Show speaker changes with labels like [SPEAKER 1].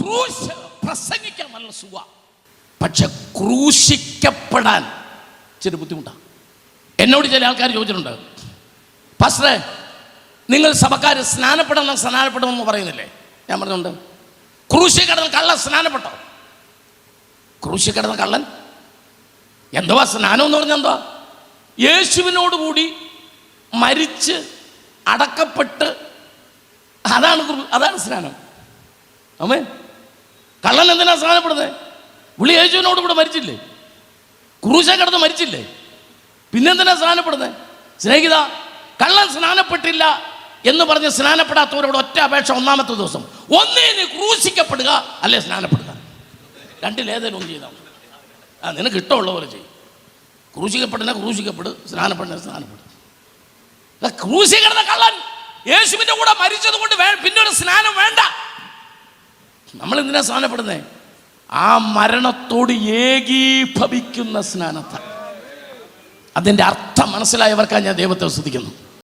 [SPEAKER 1] ക്രൂശ് പ്രസംഗിക്കാൻ നല്ല സുഖ പക്ഷെ ക്രൂശിക്കപ്പെടാൻ ഇച്ചിരി ബുദ്ധിമുട്ടാണ് എന്നോട് ചില ആൾക്കാർ ചോദിച്ചിട്ടുണ്ട് പാസ്റ്ററെ നിങ്ങൾ സഭക്കാർ സ്നാനപ്പെടണം എന്ന് പറയുന്നില്ലേ? ഞാൻ പറഞ്ഞുണ്ട് ക്രൂശി കടന്ന് കള്ളൻ സ്നാനപ്പെട്ടോ? ക്രൂശി കടന്ന് കള്ളൻ? എന്തുവാ സ്നാനം എന്ന് പറഞ്ഞാൽ എന്തുവാ? യേശുവിനോട് കൂടി മരിച്ച് അടക്കപ്പെട്ട് അതാണ് അതാണ് സ്നാനം. അമ്മേ കള്ളൻ എന്തിനാ സഹനപ്പെടുന്നത് പുള്ളി യേശുവിനോട് കൂടെ മരിച്ചില്ലേ? ക്രൂശ കിടന്ന് മരിച്ചില്ലേ? പിന്നെന്തിനാ സ്നാനപ്പെടുന്നത് സ്നേഹിത കള്ളൻ സ്നാനപ്പെട്ടില്ല എന്ന് പറഞ്ഞ് സ്നാനപ്പെടാത്തവരോട് ഒറ്റ അപേക്ഷ ഒന്നാമത്തെ ദിവസം. ഒന്നേ നീ ക്രൂശിക്കപ്പെടുക അല്ലേ സ്നാനപ്പെടുക? രണ്ടിലേതേലും ഒന്ന് ചെയ്താൽ. ആ നിനക്ക് ഇഷ്ടമുള്ള പോലെ ചെയ്യും. ക്രൂശിക്കപ്പെടുന്ന ക്രൂശിക്കപ്പെടും സ്നാനപ്പെടുന്ന സ്നാനപ്പെടും. ദാ ക്രൂശി കിടന്ന കള്ളൻ യേശുവിന്റെ കൂടെ മരിച്ചത് കൊണ്ട് പിന്നെ പിന്നീട് സ്നാനം നമ്മൾ എന്തിനാ സ്നാനപ്പെടുന്നത് ആ മരണത്തോട് ഏകീഭവിക്കുന്ന സ്നാനത്ത അതിന്റെ അർത്ഥം മനസ്സിലായവർക്കാണ് ഞാൻ ദൈവത്തെ സ്തുതിക്കുന്നു